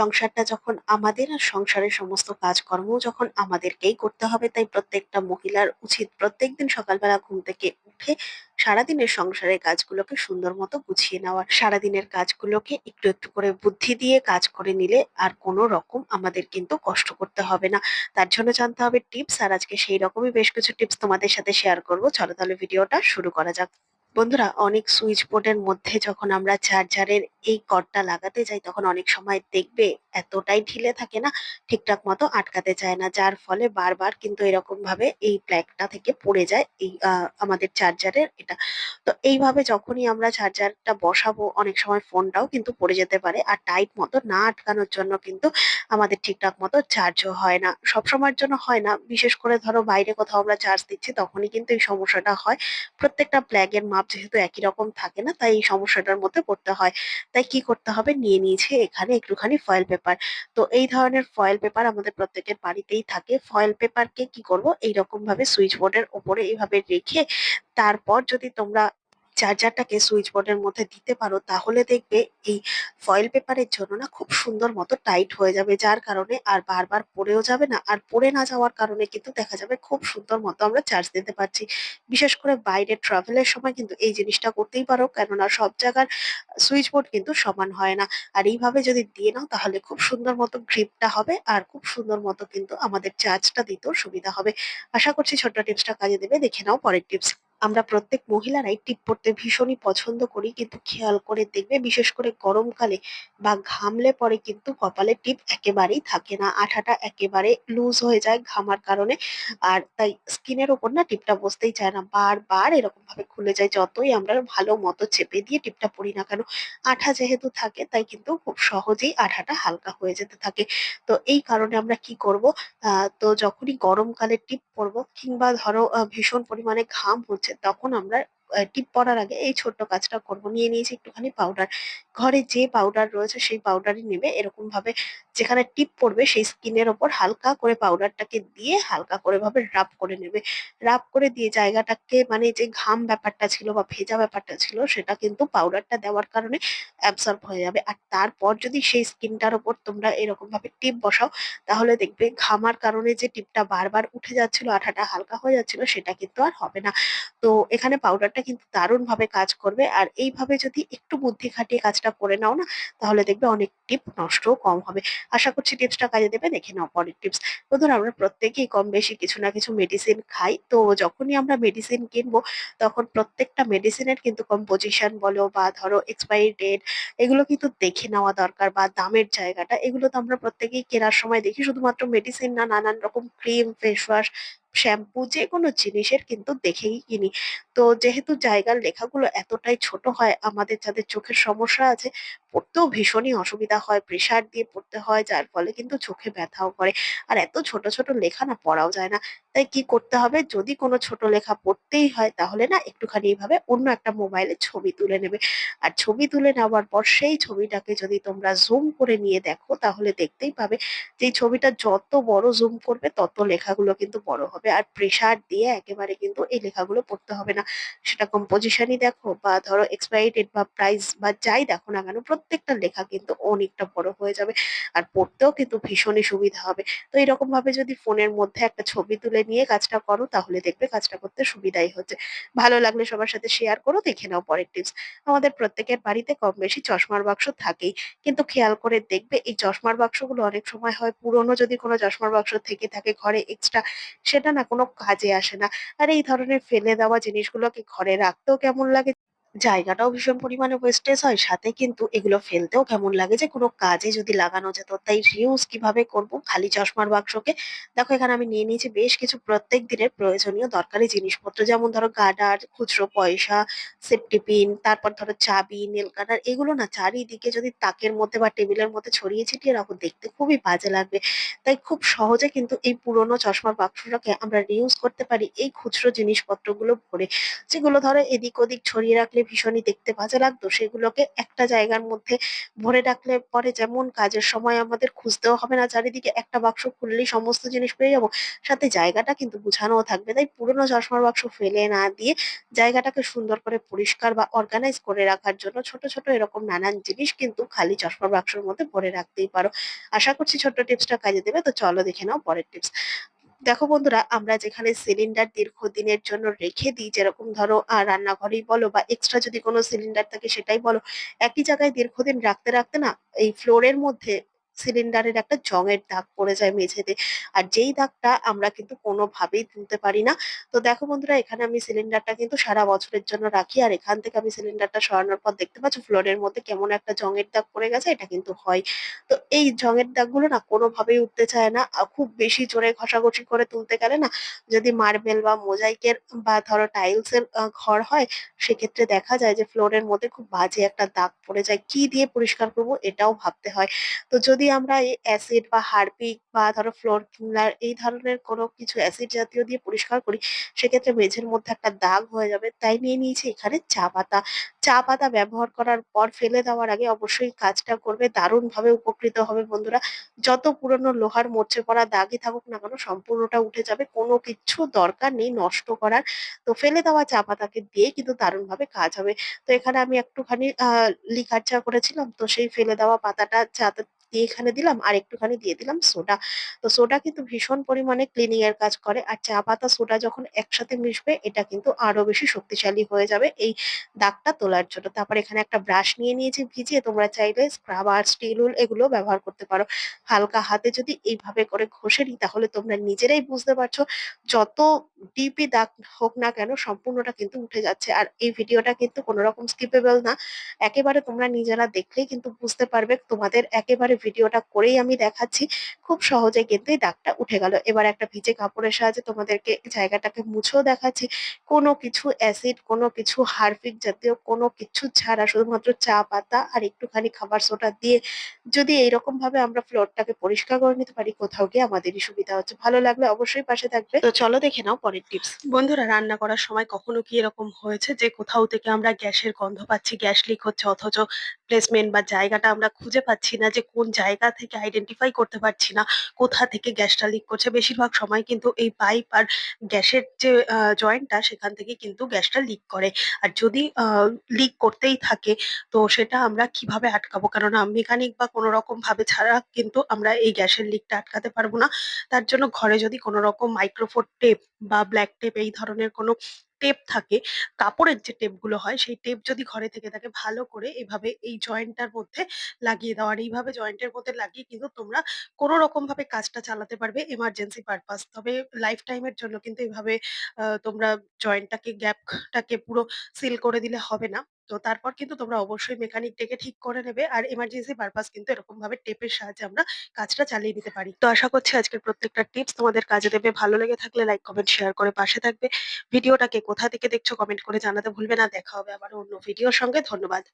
সংসারটা যখন আমাদের আর সংসারের সমস্ত কাজকর্ম যখন আমাদেরকেই করতে হবে, তাই প্রত্যেকটা মহিলার উচিত প্রত্যেকদিন সকালবেলা ঘুম থেকে উঠে সারাদিনের সংসারের কাজগুলোকে সুন্দর মতো গুছিয়ে নেওয়ার সারাদিনের কাজগুলোকে একটু একটু করে বুদ্ধি দিয়ে কাজ করে নিলে আর কোনো রকম আমাদের কিন্তু কষ্ট করতে হবে না। তার জন্য জানতে হবে টিপস, আর আজকে সেই রকমই বেশ কিছু টিপস তোমাদের সাথে শেয়ার করব। চলো তাহলে ভিডিওটা শুরু করা যাক। বন্ধুরা, অনেক সুইচ বোর্ডের মধ্যে যখন আমরা চার্জারের এই কর্ডটা লাগাতে যাই, তখন অনেক সময় দেখবে এতটাই ঢিলে থাকে না, ঠিকঠাক মতো আটকাতে চায় না। যার ফলে বারবার কিন্তু এরকম ভাবে এই প্ল্যাগটা থেকে পড়ে যায় এই আমাদের চার্জারের এটা। তো এইভাবে যখনই আমরা চার্জারটা বসাবো, অনেক সময় ফোনটাও কিন্তু পড়ে যেতে পারে আর টাইট মতো না আটকানোর জন্য কিন্তু আমাদের ঠিকঠাক মতো চার্জও হয় না। সব সময়ের জন্য হয় না। বিশেষ করে ধরো বাইরে কোথাও আমরা চার্জ দিচ্ছি, তখনই কিন্তু এই সমস্যাটা হয়। প্রত্যেকটা প্লাগের মাপ যেহেতু একই রকম থাকে না, তাই এই সমস্যাটার মধ্যে পড়তে হয়। তাই কি করতে হবে? নিয়ে নিয়েছে এখানে একটুখানি ফয়েল পেপার তো এই ধরনের ফয়েল পেপার আমাদের প্রত্যেকের বাড়িতেই থাকে। ফয়েল পেপারকে কি করব? এইরকম ভাবে সুইচ বোর্ডের ওপরে এইভাবে রেখে তারপর যদি তোমরা চার্জারটাকে সুইচ বোর্ডের মধ্যে দিতে পারো, তাহলে দেখবে এই ফয়েল পেপারের জন্য না খুব সুন্দর মতো টাইট হয়ে যাবে, যার কারণে আর বারবার পড়েও যাবে না, আর পড়ে না যাওয়ার কারণে কিন্তু দেখা যাবে খুব সুন্দর মতো আমরা চার্জ দিতে পারছি। বিশেষ করে বাইরে ট্রাভেলের সময় কিন্তু এই জিনিসটা করতেই পারো, কেননা সব জায়গার সুইচ বোর্ড কিন্তু সমান হয় না। আর এইভাবে যদি দিয়ে নাও, তাহলে খুব সুন্দর মতো গ্রিপটা হবে, আর খুব সুন্দর মতো কিন্তু আমাদের চার্জটা দিতেও সুবিধা হবে। আশা করছি ছোট্ট টিপসটা কাজে দেবে, দেখে নাও পরের টিপস আমরা প্রত্যেক মহিলারাই টিপ পড়তে ভীষণই পছন্দ করি, কিন্তু খেয়াল করে দেখবে, বিশেষ করে গরমকালে বা ঘামলে পরে কিন্তু কপালে টিপ একেবারেই থাকে না। আঠাটা একেবারে লুজ হয়ে যায় ঘামার কারণে, আর তাই স্কিনের ওপর না টিপটা বসতেই চায় না। বারবার এরকম ভাবে খুলে যায়, যতই আমরা ভালো মতো চেপে দিয়ে টিপটা পরি না কেন, আঠা যেহেতু থাকে, তাই কিন্তু খুব সহজেই আঠাটা হালকা হয়ে যেতে থাকে। তো এই কারণে আমরা কি করব? তো যখনই গরমকালে টিপ পরবো, কিংবা ধরো ভীষণ পরিমাণে ঘাম হচ্ছে তখন আমরা টিপ পড়ার আগে এই ছোট্ট কাজটা করব। নিয়ে নিয়েছি একটুখানি পাউডার ঘরে যে পাউডার রয়েছে, সেই পাউডারই নেবে। এরকম ভাবে যেখানে টিপ পড়বে সেই স্কিনের ওপর হালকা করে পাউডারটাকে দিয়ে হালকা করে ভাবে রাব করে নেবে। রাব করে দিয়ে জায়গাটাকে মানে যে ঘাম ব্যাপারটা ছিল বা ভেজা ব্যাপারটা ছিল সেটা কিন্তু পাউডারটা দেওয়ার কারণে অ্যাবসর্ব হয়ে যাবে। আর তারপর যদি সেই স্কিনটার ওপর তোমরা এরকম ভাবে টিপ বসাও, তাহলে দেখবে ঘামার কারণে যে টিপটা বারবার উঠে যাচ্ছিল, আঠাটা হালকা হয়ে যাচ্ছিল, সেটা কিন্তু আর হবে না। তো এখানে পাউডারটা কিন্তু দারুণ ভাবে কাজ করবে। আর এইভাবে যদি একটু বুদ্ধি খাটিয়ে কাজটা করে নাও না, তাহলে দেখবে অনেক টিপ নষ্টও কম হবে। আশা করছি টিপসটা কাজে দেবে, দেখে নাও পরের টিপস ধরুন আমরা প্রত্যেকেই কম বেশি কিছু না কিছু মেডিসিন খাই, তো যখনই আমরা মেডিসিন কিনবো, তখন প্রত্যেকটা মেডিসিনের কিন্তু কম্পোজিশন বলো বা ধরো এক্সপায়ারি ডেট এগুলো কিন্তু দেখে নেওয়া দরকার বা দামের জায়গাটা, এগুলো তো আমরা প্রত্যেকেই কেনার সময় দেখি। শুধুমাত্র মেডিসিন না, নানান রকম ক্রিম ফেস ওয়াশ শ্যাম্পু যে কোনো জিনিসের কিন্তু দেখেই কিনি। তো যেহেতু জায়গার লেখাগুলো এতটাই ছোট হয়, আমাদের যাদের চোখের সমস্যা আছে পড়তেও ভীষণই অসুবিধা হয় প্রেসার দিয়ে পড়তে হয়, যার ফলে কিন্তু চোখে ব্যথাও করে। আর এত ছোট ছোট লেখা না পড়াও যায় না। তাই কি করতে হবে? যদি কোনো ছোট লেখা পড়তেই হয়, তাহলে না একটুখানি এইভাবে অন্য একটা মোবাইলে ছবি তুলে নেবে। আর ছবি তুলে নেওয়ার পর সেই ছবিটাকে যদি তোমরা জুম করে নিয়ে দেখো, তাহলে দেখতেই পাবে যে ছবিটা যত বড় জুম করবে, তত লেখাগুলো কিন্তু বড় হবে। আর প্রেসার দিয়ে একেবারে কিন্তু এই লেখাগুলো পড়তে হবে না। সেটা কম্পোজিশনই দেখো বা ধরো এক্সপায়ারি ডেট বা প্রাইস বা যাই দেখো না কেন প্রত্যেকটা লেখা কিন্তু অনেকটা বড় হয়ে যাবে। আর পড়তেও কিন্তু ভীষণই সুবিধা হবে। তো এরকম ভাবে যদি ফোনের মধ্যে একটা ছবি তুলে নিয়ে কাজটা করো, তাহলে দেখবে কাজটা করতে সুবিধাই হচ্ছে। ভালো লাগলে সবার সাথে শেয়ার করো, দেখে নাও পরের টিপস আমাদের প্রত্যেকের বাড়িতে কম বেশি চশমার বাক্স থাকেই। কিন্তু খেয়াল করে দেখবে এই চশমার বাক্সগুলো অনেক সময় হয় পুরনো যদি কোনো চশমার বাক্স থেকে থাকে ঘরে এক্সট্রা সেটা না কোনো কাজে আসে না। আর এই ধরনের ফেলে দেওয়া জিনিসগুলোকে ঘরে রাখতেও কেমন লাগে? জায়গাটাও ভীষণ পরিমাণে ওয়েস্টেজ হয়, সাথে কিন্তু এগুলো ফেলতেও কেমন লাগে যে কোনো কাজে যদি লাগানো যেত তাই রিউজ কীভাবে করব? খালি চশমার বাক্সকে? দেখো এখানে আমি নিয়ে নিয়েছি বেশ কিছু প্রত্যেক দিনের প্রয়োজনীয় দরকারি জিনিসপত্র, যেমন ধরো গার্ডার খুচরো পয়সা সেফটি পিন তারপর ধরো চাবি নেল কাটার এগুলো না চারিদিকে যদি তাকের মধ্যে বা টেবিলের মধ্যে ছড়িয়ে ছিটিয়ে রাখো, দেখতে খুবই বাজে লাগবে। তাই খুব সহজে কিন্তু এই পুরোনো চশমার বাক্সটাকে আমরা রিউজ করতে পারি এই খুচরো জিনিসপত্রগুলো ভরে। যেগুলো ধরো এদিক ওদিক ছড়িয়ে রাখলে রাখলে ভীষণই দেখতে বাজে লাগতো। সেগুলোকে একটা জায়গার মধ্যে ভরে রাখলে পরে যেমন কাজের সময় আমাদের খুঁজতেও হবে না, চারিদিকে একটা বাক্স খুললেই সমস্ত জিনিস পেয়ে যাব। সাথে জায়গাটা কিন্তু গুছানোও থাকবে। তাই পুরোনো চশমার বাক্স ফেলে না দিয়ে জায়গাটাকে সুন্দর করে পরিষ্কার বা অর্গানাইজ করে রাখার জন্য ছোট ছোট এরকম নানান জিনিস কিন্তু খালি চশমার বাক্সের মধ্যে ভরে রাখতেই পারো। আশা করছি ছোট্ট টিপসটা কাজে দেবে। তো চলো দেখে নাও পরের টিপস। দেখো বন্ধুরা, আমরা যেখানে সিলিন্ডার দীর্ঘদিনের জন্য রেখে দিই, যেরকম ধরো রান্নাঘরেই বলো বা এক্সট্রা যদি কোনো সিলিন্ডার থাকে সেটাই বলো, একই জায়গায় দীর্ঘদিন রাখতে রাখতে না, এই ফ্লোরের মধ্যে সিলিন্ডারের একটা জংয়ের দাগ পড়ে যায় মেঝেতে। আর যেই দাগটা আমরা কিন্তু কোনোভাবেই তুলতে পারি না। তো দেখো বন্ধুরা, এখানে আমি সিলিন্ডারটা কিন্তু সারা বছরের জন্য রাখি। আর এখান থেকে আমি সিলিন্ডারটা সরানোর পর দেখতে পাচ্ছ ফ্লোরের মধ্যে কেমন একটা জংয়ের দাগ পড়ে গেছে, এটা কিন্তু হয়। তো এই জংয়ের দাগগুলো না কোনোভাবেই উঠতে চায় না। খুব বেশি জোরে ঘষাঘষি করে তুলতে গেলে না, যদি মার্বেল বা মোজাইকের বা ধরো টাইলস এর ঘর হয়, সেক্ষেত্রে দেখা যায় যে ফ্লোরের মধ্যে খুব বাজে একটা দাগ পড়ে যায়। কি দিয়ে পরিষ্কার করব, এটাও ভাবতে হয়। তো যদি আমরা এই অ্যাসিড বা হারপিক বা ধরো ফ্লোর ক্লিনার এই ধরনের কোনো কিছু অ্যাসিড জাতীয় দিয়ে পরিষ্কার করি, সেক্ষেত্রে মেঝের মধ্যে একটা দাগ হয়ে যাবে। তাই নিয়ে নিয়েছি এখানে চা পাতা। চা পাতা ব্যবহার করার পর ফেলে দেওয়ার আগে অবশ্যই কাজটা করবে, দারুণভাবে উপকৃত হবে বন্ধুরা। যত পুরনো লোহার মরচে পড়া দাগই থাকুক না কেন, সম্পূর্ণটা উঠে যাবে। কোনো কিছু দরকার নেই নষ্ট করার। তো ফেলে দেওয়া চা পাতাকে দিয়ে কিন্তু দারুণভাবে কাজ হবে। তো এখানে আমি একটুখানি, আহ, লিকার চা করেছিলাম, তো সেই ফেলে দেওয়া পাতাটা চা দিয়ে এখানে দিলাম, আর একটুখানি দিয়ে দিলাম সোডা। তো সোডা কিন্তু ভীষণ পরিমাণে ক্লিনিং এর কাজ করে, আর চা পাতা, সোডা যখন একসাথে মিশবে, এটা কিন্তু আরও বেশি শক্তিশালী হয়ে যাবে এই দাগটা তোলার জন্য। তারপর এখানে একটা ব্রাশ নিয়ে নিয়েছি ভিজিয়ে, তোমরা চাইলে স্ক্রাবার স্টিল উল এগুলো ব্যবহার করতে পারো। হালকা হাতে যদি এইভাবে করে ঘষে নিই, তাহলে তোমরা নিজেরাই বুঝতে পারছ, যত ডিপি দাগ হোক না কেন, সম্পূর্ণটা কিন্তু উঠে যাচ্ছে। আর এই ভিডিওটা কিন্তু কোনো রকম স্কিপেবল না। একেবারে তোমরা নিজেরা দেখলেই কিন্তু বুঝতে পারবে, তোমাদের একেবারে ভিডিওটা করেই আমি দেখাচ্ছি। খুব সহজে কিন্তু এই দাগটা উঠে গেল। এবার একটা ভিজে কাপড়ের সাহায্যে তোমাদেরকে জায়গাটাকে মুছেও দেখাচ্ছি। কোনো কিছু অ্যাসিড কোনো কিছু হারপিক জাতীয় কোনো কিছু ছাড়া শুধুমাত্র চা পাতা আর একটুখানি খাবার সোডা দিয়ে যদি এইরকম ভাবে আমরা ফ্লোরটাকে পরিষ্কার করে নিতে পারি কোথাও গিয়ে আমাদেরই সুবিধা হচ্ছে। ভালো লাগলে অবশ্যই পাশে থাকবে। তো চলো দেখে নাও পরের টিপস বন্ধুরা রান্না করার সময় কখনো কি এরকম হয়েছে যে কোথাও থেকে আমরা গ্যাসের গন্ধ পাচ্ছি গ্যাস লিক হচ্ছে অথচ প্লেসমেন্ট বা জায়গাটা আমরা খুঁজে পাচ্ছি না যে কোন জায়গা থেকে আইডেন্টিফাই করতে পারছি না, কোথা থেকে গ্যাসটা লিক করছে। বেশিরভাগ সময় কিন্তু এই পাইপ আর গ্যাসের যে জয়েন্টটা সেখান থেকে কিন্তু গ্যাসটা লিক করে। আর যদি লিক করতেই থাকে, তো সেটা আমরা কীভাবে আটকাবো? কেননা মেকানিক বা কোনো রকম ভাবে ছাড়া কিন্তু আমরা এই গ্যাসের লিকটা আটকাতে পারব না। তার জন্য ঘরে যদি কোনো রকম মাইক্রোফোর টেপ বা ব্ল্যাক টেপ এই ধরনের কোনো টেপ থাকে কাপড়ের যে টেপগুলো হয় সেই টেপ যদি ঘরে থেকে থাকে ভালো করে এভাবে এই জয়েন্টটার মধ্যে লাগিয়ে দাও। আর এইভাবে জয়েন্টের মধ্যে লাগিয়ে কিন্তু তোমরা কোনো রকম ভাবে কাজটা চালাতে পারবে এমার্জেন্সি পারপাস তবে লাইফ টাইমের জন্য কিন্তু এইভাবে আহ, তোমরা জয়েন্টটাকে গ্যাপটাকে পুরো সিল করে দিলে হবে না। তো তারপর কিন্তু তোমরা অবশ্যই মেকানিক ডেকে ঠিক করে নেবে। আর এমার্জেন্সি পারপাস কিন্তু এরকম ভাবে টেপের সাহায্যে আমরা কাজটা চালিয়ে নিতে পারি। তো আশা করছি আজকের প্রত্যেকটা টিপস তোমাদের কাজে দেবে। ভালো লেগে থাকলে লাইক কমেন্ট শেয়ার করে পাশে থাকবে। ভিডিওটাকে কোথা থেকে দেখছ কমেন্ট করে জানাতে ভুলবে না। দেখা হবে আবার অন্য ভিডিওর সঙ্গে। ধন্যবাদ।